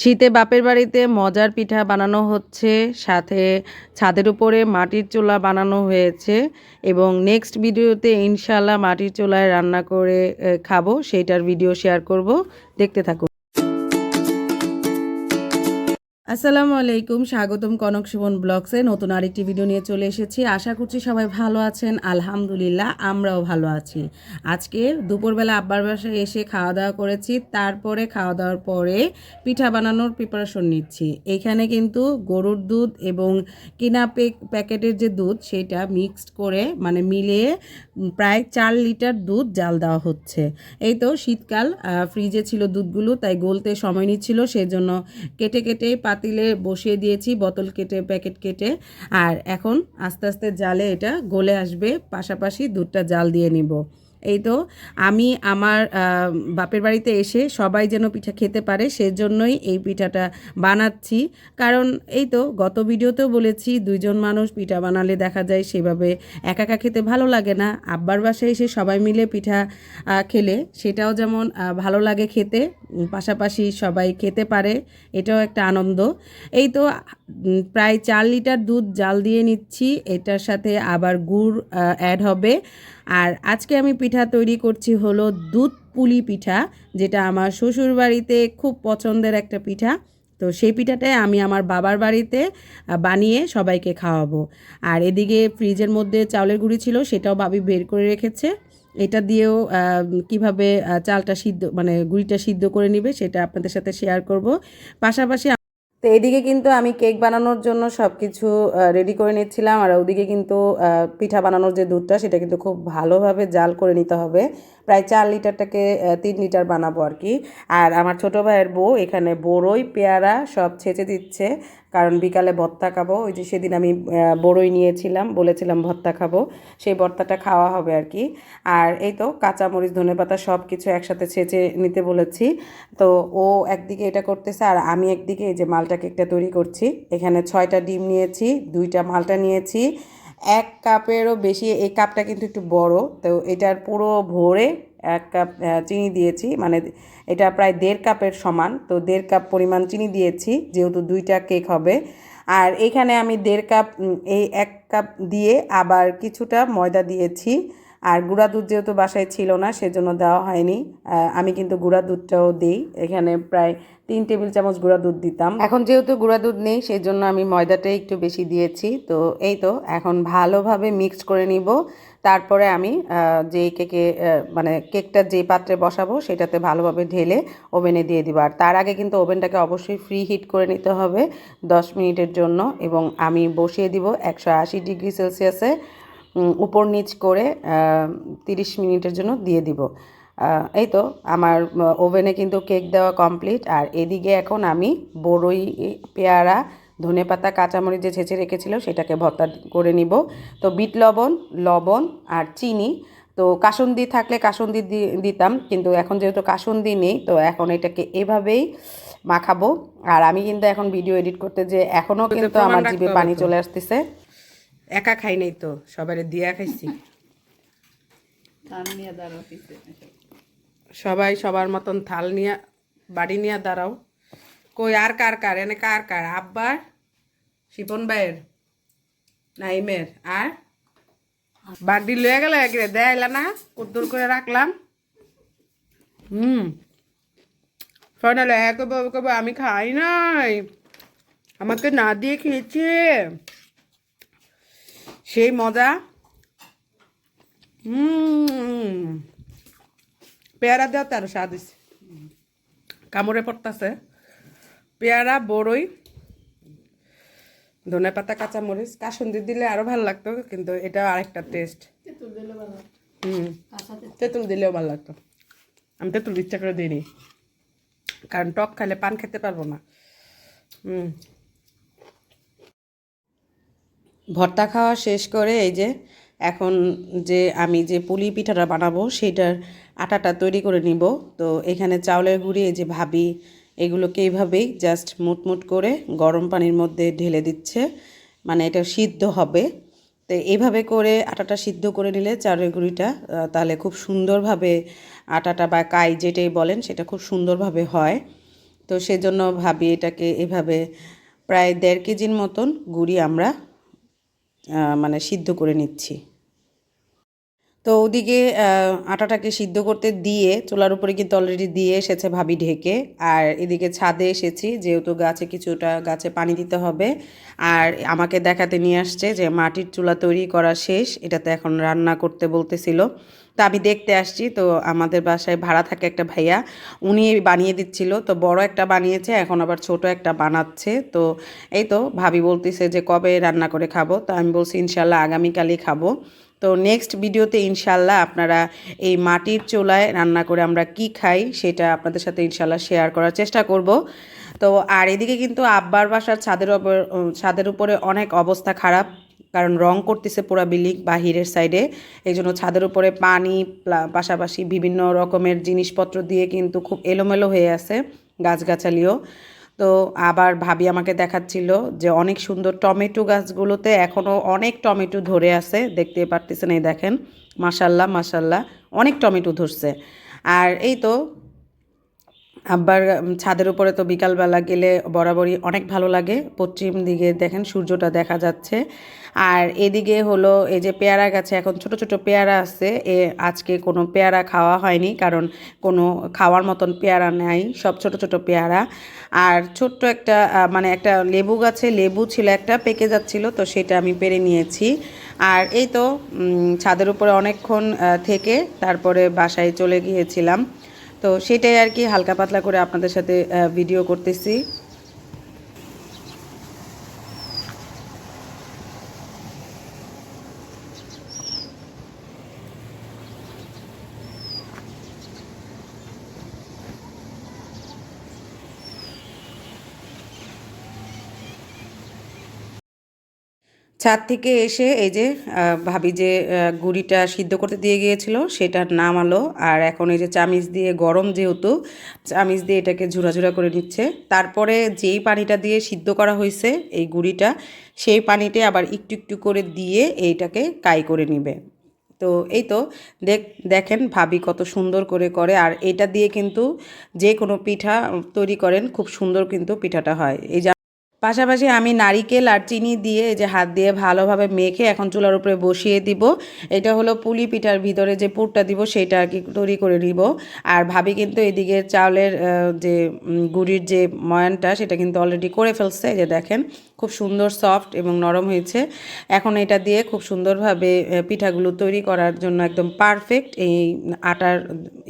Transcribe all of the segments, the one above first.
শীতে বাপের বাড়িতে মজার পিঠা বানানো হচ্ছে, সাথে ছাদের উপরে মাটির চোলা বানানো হয়েছে এবং নেক্সট ভিডিওতে ইনশাল্লাহ মাটির চোলায় রান্না করে খাব, সেইটার ভিডিও শেয়ার করব। দেখতে থাকুন। আসসালামু আলাইকুম, স্বাগতম কনক সুমন ব্লগসে। নতুন আরেকটি ভিডিও নিয়ে চলে এসেছি। আশা করছি সবাই ভালো আছেন। আলহামদুলিল্লাহ, আমরাও ভালো আছি। আজকে দুপুরবেলা আব্বার বাসায় এসে খাওয়া দাওয়া করেছি। তারপরে খাওয়া দাওয়ার পরে পিঠা বানানোর প্রিপারেশন নিচ্ছি। এখানে কিন্তু গরুর দুধ এবং কিনা প্যাকেটের যে দুধ, সেটা মিক্সড করে মানে মিলিয়ে প্রায় চার লিটার দুধ জাল দেওয়া হচ্ছে। এই তো শীতকাল ফ্রিজে ছিল দুধগুলো, তাই গলতে সময় নিচ্ছিল, সেজন্য কেটে কেটে পাতিলে বসিয়ে দিয়েছি, বোতল কেটে, প্যাকেট কেটে। আর এখন আস্তে আস্তে জালে এটা গলে আসবে, পাশাপাশি দুধটা জাল দিয়ে নিব। এই তো আমি আমার বাপের বাড়িতে এসে সবাই যেন পিঠা খেতে পারে সেজন্যই এই পিঠাটা বানাচ্ছি। কারণ এই তো গত ভিডিওতেও বলেছি, দুইজন মানুষ পিঠা বানালে দেখা যায় সেভাবে একা একা খেতে ভালো লাগে না। আব্বার বাসায় এসে সবাই মিলে পিঠা খেলে সেটাও যেমন ভালো লাগে খেতে পাশাপাশি সবাই খেতে পারে, এটাও একটা আনন্দ। এই তো প্রায় চার লিটার দুধ জাল দিয়ে নিচ্ছি, এটার সাথে আবার গুড় অ্যাড হবে। আর আজকে আমি পিঠা তৈরি করছি হলো দুধ পুলি পিঠা, যেটা আমার শ্বশুর বাড়িতে খুব পছন্দের একটা পিঠা। তো সেই পিঠাটাই আমি আমার বাবার বাড়িতে বানিয়ে সবাইকে খাওয়াবো। আর এদিকে ফ্রিজের মধ্যে চাউলের গুঁড়ি ছিল, সেটাও ভাবি বের করে রেখেছে। এটা দিয়েও কীভাবে চালটা সিদ্ধ মানে গুঁড়িটা সিদ্ধ করে নিবে, সেটা আপনাদের সাথে শেয়ার করব। পাশাপাশি তো এদিকে কিন্তু আমি কেক বানানোর জন্য সব কিছু রেডি করে নিচ্ছিলাম। আর ওদিকে কিন্তু পিঠা বানানোর যে দুধটা, সেটা কিন্তু খুব ভালোভাবে জাল করে নিতে হবে। প্রায় চার লিটারটাকে তিন লিটার বানাবো আর কি। আর আমার ছোটো ভাইয়ের বউ এখানে বড়ই পেয়ারা সব ছেঁচে দিচ্ছে। কারণ বিকালে ভর্তা খাব। ওই যে সেদিন আমি বড়ই নিয়েছিলাম, বলেছিলাম ভর্তা খাব। সেই ভর্তাটা খাওয়া হবে আর কি। আর এই তো কাঁচামরিচ ধনেপাতা সব কিছু একসাথে ছেঁচে নিতে বলেছি। তো ও একদিকে এটা করতেছে আর আমি একদিকে এই যে মালটা কেকটা তৈরি করছি। এখানে ছয়টা ডিম নিয়েছি, দুইটা মালটা নিয়েছি। এক কাপেরও বেশি, এই কাপটা কিন্তু একটু বড়। তো এটার পুরো ভরে এক কাপ চিনি দিয়েছি। মানে এটা প্রায় দেড় কাপের সমান। তো দেড় কাপ পরিমাণ চিনি দিয়েছি, যেহেতু দুইটা কেক হবে। আর এখানে আমি দেড় কাপ এই এক কাপ দিয়ে আবার কিছুটা ময়দা দিয়েছি। আর গুঁড়া দুধ যেহেতু বাসায় ছিল না, সেজন্য দেওয়া হয়নি। আমি কিন্তু গুঁড়া দুধটাও দিই। এখানে প্রায় তিন টেবিল চামচ গুঁড়া দুধ দিতাম। এখন যেহেতু গুঁড়া দুধ নেই সেই জন্য আমি ময়দাটাই একটু বেশি দিয়েছি। তো এই তো, এখন ভালোভাবে মিক্সড করে নিব। তারপরে আমি যে কেকে মানে কেকটা যে পাত্রে বসাবো, সেটাতে ভালোভাবে ঢেলে ওভেনে দিয়ে দিব। আর তার আগে কিন্তু ওভেনটাকে অবশ্যই ফ্রি হিট করে নিতে হবে দশ মিনিটের জন্য। এবং আমি বসিয়ে দিব একশো আশি ডিগ্রি সেলসিয়াসে। উপর নিচ করে তিরিশ মিনিটের জন্য দিয়ে দিব। এই তো আমার ওভেনে কিন্তু কেক দেওয়া কমপ্লিট। আর এদিকে এখন আমি বড়ই পেয়ারা ধনে পাতা কাঁচামরিচ যে ছেঁচে রেখেছিল সেটাকে ভর্তা করে নিব। তো বিট লবণ লবণ আর চিনি। তো কাসুন্দি থাকলে কাসুন্দি দি- দিতাম কিন্তু এখন যেহেতু কাসুন্দি নেই তো এখন এটাকে এভাবেই মাখাবো। আর আমি কিন্তু এখন ভিডিও এডিট করতে যে এখনও কিন্তু আমার জিভে পানি চলে আসতেছে। একা খাই নাই তো সবারে দিয়া খাইছি। সবাই সবার মতন থাল নিয়ে বাড়ি নিয়ে দাঁড়াও। কই আর কার কার? এনে কার কার? আব্বার? শিপন ভাইয়ের? নাইমের? আর? বাড়ি লয়ে গেল একরে দেয়লা না কুদ্দুর করে রাখলাম। হুম। হ্যাঁ কবে কবে আমি খাই নাই। আমাকে না দিয়ে খেয়েছে। সেই মজা। হুম। পেয়ারা দেওয়া তার স্বাদ হয়েছে কামড়ে পড়তাছে। পেয়ারা বড়ই ধনে পাতা কাঁচামরিচ কাসুন্দি দিলে আরও ভালো লাগতো কিন্তু এটা আরেকটা টেস্ট হুম। তেঁতুল দিলেও ভালো লাগতো। আমি তেঁতুল ইচ্ছা করে দিইনি। কারণ টক খাইলে পান খেতে পারব না। হুম। ভর্তা খাওয়া শেষ করে এই যে এখন যে আমি যে পুলি পিঠাটা বানাবো সেটার আটাটা তৈরি করে নিব। তো এখানে চাউলের গুঁড়ি, এই যে ভাবি, এগুলোকে এইভাবেই জাস্ট মুটমুট করে গরম পানির মধ্যে ঢেলে দিচ্ছে। মানে এটা সিদ্ধ হবে। তো এইভাবে করে আটাটা সিদ্ধ করে নিলে চাউলের গুঁড়িটা তাহলে খুব সুন্দরভাবে আটাটা বা কাই যেটাই বলেন সেটা খুব সুন্দরভাবে হয়। তো সেজন্য ভাবি এটাকে এভাবে প্রায় দেড় কেজির মতন গুড়ি আমরা মানে সিদ্ধ করে নিচ্ছি। তো ওদিকে আটাটাকে সিদ্ধ করতে দিয়ে চুলার উপরে কিন্তু অলরেডি দিয়ে এসেছে ভাবি ঢেকে। আর এদিকে ছাদে এসেছি, যেহেতু গাছে কিছুটা গাছে পানি দিতে হবে। আর আমাকে দেখাতে নিয়ে আসছে যে মাটির চুলা তৈরি করা শেষ, এটাতে এখন রান্না করতে বলতেছিল। তা আমি দেখতে আসছি, তো আমাদের বাসায় ভাড়া থাকে একটা ভাইয়া, উনি বানিয়ে দিচ্ছিল। তো বড় একটা বানিয়েছে, এখন আবার ছোট একটা বানাচ্ছে। তো এই তো ভাবি বলতেছে যে কবে রান্না করে খাব? তো আমি বলছি ইনশাল্লাহ আগামীকালই খাব। তো নেক্সট ভিডিওতে ইনশাল্লাহ আপনারা এই মাটির চুলায় রান্না করে আমরা কি খাই সেটা আপনাদের সাথে ইনশাল্লাহ শেয়ার করার চেষ্টা করব। তো আর এদিকে কিন্তু আব্বার বাসার ছাদের উপর ছাদের উপরে অনেক অবস্থা খারাপ, কারণ রং করতেছে পুরা বিল্ডিং বাহিরের সাইডে এই জন্য ছাদের উপরে পানি পাশাপাশি বিভিন্ন রকমের জিনিসপত্র দিয়ে কিন্তু খুব এলোমেলো হয়ে আছে গাছগাছালিও। তো আবার ভাবি আমাকে দেখাচ্ছিল যে অনেক সুন্দর টমেটো গাছগুলোতে এখনও অনেক টমেটো ধরে আছে। দেখতে পারতেছেন, এই দেখেন। মাসাল্লাহ মাসাল্লাহ অনেক টমেটো ধরছে। আর এই তো আবার ছাদের উপরে তো বিকালবেলা গেলে বরাবরই অনেক ভালো লাগে। পশ্চিম দিকে দেখেন সূর্যটা দেখা যাচ্ছে। আর এদিকে হলো এই যে পেয়ারা গাছে, এখন ছোট ছোট পেয়ারা আছে। এ, আজকে কোনো পেয়ারা খাওয়া হয়নি, কারণ কোনো খাওয়ার মতন পেয়ারা নাই, সব ছোট ছোট পেয়ারা। আর ছোট্ট একটা মানে একটা লেবু গাছে, লেবু ছিল একটা, পেকে যাচ্ছিল, তো সেটা আমি পেরে নিয়েছি। আর এই তো ছাদের উপরে অনেকক্ষণ থেকে তারপরে বাসায় চলে গিয়েছিলাম। তো সেটাই আর কি হালকা পাতলা করে আপনাদের সাথে ভিডিও করতেছি। ছাদ থেকে এসে এই যে ভাবি যে গুড়িটা সিদ্ধ করতে দিয়ে গিয়েছিল, সেটা নামালো। আর এখন এই যে চামিচ দিয়ে, গরম যেহেতু, চামিচ দিয়ে এটাকে ঝুরাঝুরা করে নিচ্ছে। তারপরে যেই পানিটা দিয়ে সিদ্ধ করা হয়েছে এই গুড়িটা, সেই পানিতে আবার একটু একটু করে দিয়ে এইটাকে কাই করে নিবে। তো এই তো, দেখ, দেখেন ভাবি কত সুন্দর করে করে। আর এটা দিয়ে কিন্তু যে কোনো পিঠা তৈরি করেন, খুব সুন্দর কিন্তু পিঠাটা হয়। এই যে পাশাপাশি আমি নারিকেল আর চিনি দিয়ে যে হাত দিয়ে ভালোভাবে মেখে এখন চুলার উপরে বসিয়ে দিব। এটা হলো পুলি পিঠার ভিতরে যে পুরটা দিব সেটা আর কি তৈরি করে নিব। আর ভাবি কিন্তু এদিকে চাউলের যে গুড়ির যে ময়ানটা সেটা কিন্তু অলরেডি করে ফেলছে যে দেখেন, খুব সুন্দর সফট এবং নরম হয়েছে। এখন এটা দিয়ে খুব সুন্দরভাবে পিঠাগুলো তৈরি করার জন্য একদম পারফেক্ট এই আটার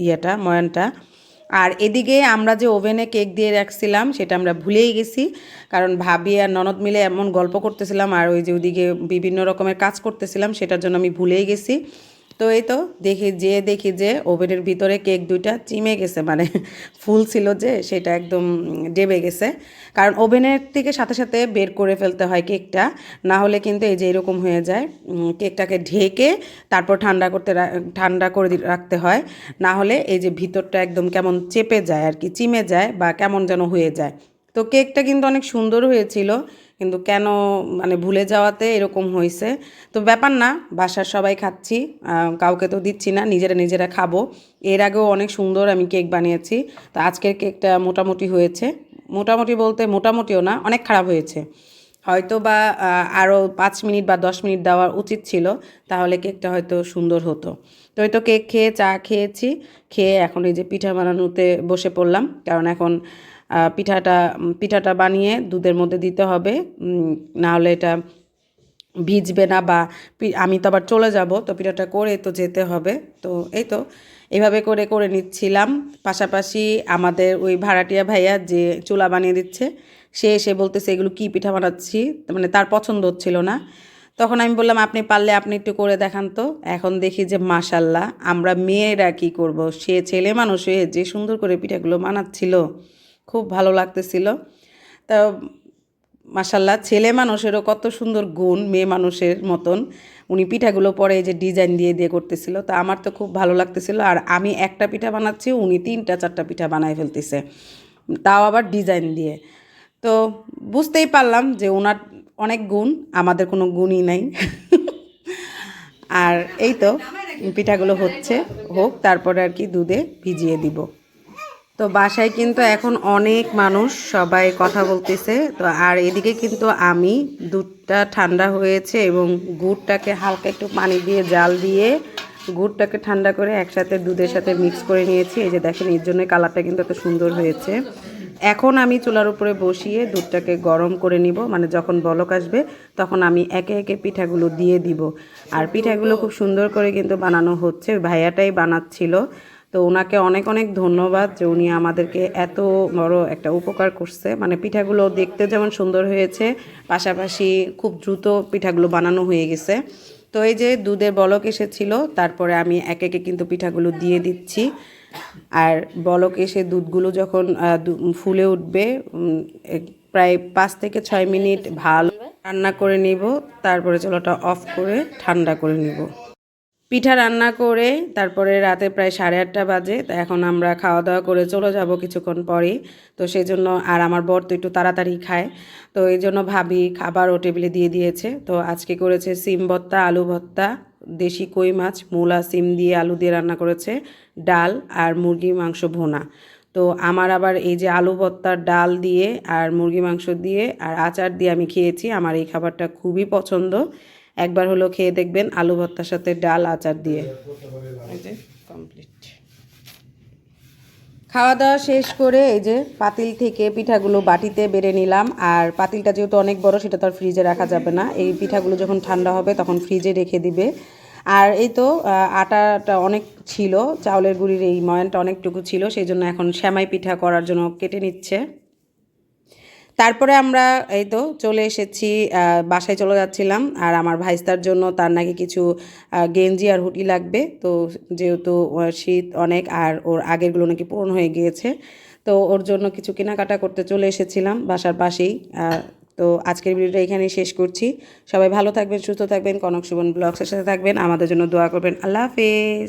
ইয়েটা, ময়ানটা। আর এদিকে আমরা যে ওভেনে কেক দিয়ে রাখছিলাম, সেটা আমরা ভুলেই গেছি। কারণ ভাবি আর ননদ মিলে এমন গল্প করতেছিলাম, আর ওই যে ওদিকে বিভিন্ন রকমের কাজ করতেছিলাম, সেটার জন্য আমি ভুলেই গেছি। তো এই তো দেখি যে দেখি যে ওভেনের ভিতরে কেক দুইটা চিমে গেছে মানে ফুল ছিল যে সেটা একদম ডেবে গেছে। কারণ ওভেনের থেকে সাথে সাথে বের করে ফেলতে হয় কেকটা, না হলে কিন্তু এই যে এরকম হয়ে যায় কেকটাকে ঢেকে তারপর ঠান্ডা করতে ঠান্ডা করে রাখতে হয়, না হলে এই যে ভিতরটা একদম কেমন চেপে যায় আর কি, চিমে যায় বা কেমন যেন হয়ে যায়। তো কেকটা কিন্তু অনেক সুন্দর হয়েছিল, কিন্তু কেন মানে ভুলে যাওয়াতে এরকম হয়েছে। তো ব্যাপার না, বাসার সবাই খাচ্ছি কাউকে তো দিচ্ছি না, নিজেরা নিজেরা খাব। এর আগেও অনেক সুন্দর আমি কেক বানিয়েছি, তো আজকের কেকটা মোটামুটি হয়েছে। মোটামুটি বলতে মোটামুটিও না, অনেক খারাপ হয়েছে। হয়তো বা আরও পাঁচ মিনিট বা দশ মিনিট দেওয়া উচিত ছিল, তাহলে কেকটা হয়তো সুন্দর হতো। তো এই তো কেক খেয়ে চা খেয়েছি, খেয়ে এখন এই যে পিঠা বানানোতে বসে পড়লাম, কারণ এখন পিঠাটা পিঠাটা বানিয়ে দুধের মধ্যে দিতে হবে। উম, না হলে এটা ভিজবে না বা আমি তো আবার চলে যাব তো পিঠাটা করে তো যেতে হবে। তো এই তো এভাবে করে করে নিচ্ছিলাম। পাশাপাশি আমাদের ওই ভাড়াটিয়া ভাইয়া যে চুলা বানিয়ে দিচ্ছে সে এসে বলতেছে এগুলো কী পিঠা বানাচ্ছি? মানে তার পছন্দ হচ্ছিল না। তখন আমি বললাম আপনি পারলে আপনি একটু করে দেখান তো। এখন দেখি যে মাশাল্লাহ আমরা মেয়েরা কি করব? সে ছেলে মানুষ হয়ে যে সুন্দর করে পিঠাগুলো বানাচ্ছিল। খুব ভালো লাগতেছিল। তা মাসাল্লাহ ছেলে মানুষেরও কত সুন্দর গুণ, মেয়ে মানুষের মতন। উনি পিঠাগুলো পরে যে ডিজাইন দিয়ে দিয়ে করতেছিল। তো, আমার তো খুব ভালো লাগতেছিল। আর আমি একটা পিঠা বানাচ্ছি, উনি তিনটা, চারটা পিঠা বানায় ফেলতেছে। তাও আবার ডিজাইন দিয়ে। তো, বুঝতেই পারলাম যে ওনার অনেক গুণ, আমাদের কোনো গুণই নাই। আর এই তো, পিঠাগুলো হচ্ছে, হোক, তারপরে আর কি দুধে ভিজিয়ে দিব। তো বাসায় কিন্তু এখন অনেক মানুষ সবাই কথা বলতেছে। তো আর এদিকে কিন্তু আমি দুধটা ঠান্ডা হয়েছে এবং গুড়টাকে হালকা একটু পানি দিয়ে, জাল দিয়ে গুড়টাকে ঠান্ডা করে একসাথে দুধের সাথে মিক্স করে নিয়েছি। এই যে দেখেন, এর জন্য কালারটা কিন্তু এত সুন্দর হয়েছে। এখন আমি চুলার উপরে বসিয়ে দুধটাকে গরম করে নিব। মানে যখন বলক আসবে, তখন আমি একে একে পিঠাগুলো দিয়ে দিব। আর পিঠাগুলো খুব সুন্দর করে কিন্তু বানানো হচ্ছে। ভাইয়াটাই বানাচ্ছিল। তো ওনাকে অনেক অনেক ধন্যবাদ যে উনি আমাদেরকে এত বড় একটা উপকার করছে। মানে পিঠাগুলো দেখতে যেমন সুন্দর হয়েছে, পাশাপাশি খুব দ্রুত পিঠাগুলো বানানো হয়ে গেছে। তো এই যে দুধের বলক এসেছিল, তারপরে আমি এক একে কিন্তু পিঠাগুলো দিয়ে দিচ্ছি। আর বলক এসে দুধগুলো যখন ফুলে উঠবে প্রায় পাঁচ থেকে ছয় মিনিট ভালো রান্না করে নিব, তারপরে চলোটা অফ করে ঠান্ডা করে নিব। পিঠা রান্না করে তারপরে রাতে প্রায় সাড়ে আটটা বাজে, তো এখন আমরা খাওয়া দাওয়া করে চলে যাব কিছুক্ষণ পরে তো সেই জন্য আর আমার বর তো একটু তাড়াতাড়ি খায়। তো এই জন্য ভাবি খাবার ও টেবিলে দিয়ে দিয়েছে। তো আজকে করেছে সিম ভর্তা, আলু ভর্তা, দেশি কই মাছ, মূলা, সিম দিয়ে আলু দিয়ে রান্না করেছে, ডাল আর মুরগি মাংস ভোনা। তো আমার আবার এই যে আলু ভর্তার ডাল দিয়ে আর মুরগি মাংস দিয়ে আর আচার দিয়ে আমি খেয়েছি। আমার এই খাবারটা খুবই পছন্দ। একবার হলো খেয়ে দেখবেন আলু ভর্তার সাথে ডাল আচার দিয়ে। কমপ্লিট খাওয়া দাওয়া শেষ করে এই যে পাতিল থেকে পিঠাগুলো বাটিতে বেড়ে নিলাম। আর পাতিলটা যেহেতু অনেক বড় সেটা তো আর ফ্রিজে রাখা যাবে না। এই পিঠাগুলো যখন ঠান্ডা হবে তখন ফ্রিজে রেখে দিবে। আর এই তো আটাটা অনেক ছিল চাউলের গুঁড়ির এই ময়ানটা অনেকটুকু ছিল সেই জন্য এখন শ্যামাই পিঠা করার জন্য কেটে নিচ্ছে। তারপরে আমরা এই তো চলে এসেছি বাসায় চলে যাচ্ছিলাম আর আমার ভাইস্তার জন্য তার নাকি কিছু গেঞ্জি আর হুটি লাগবে। তো যেহেতু শীত অনেক আর ওর আগেরগুলো নাকি পূরণ হয়ে গিয়েছে, তো ওর জন্য কিছু কেনাকাটা করতে চলে এসেছিলাম বাসার পাশেই। তো আজকের ভিডিওটা এখানেই শেষ করছি। সবাই ভালো থাকবেন, সুস্থ থাকবেন, কনক সুবন ব্লগসের সাথে থাকবেন। আমাদের জন্য দোয়া করবেন। আল্লাহ হাফেজ।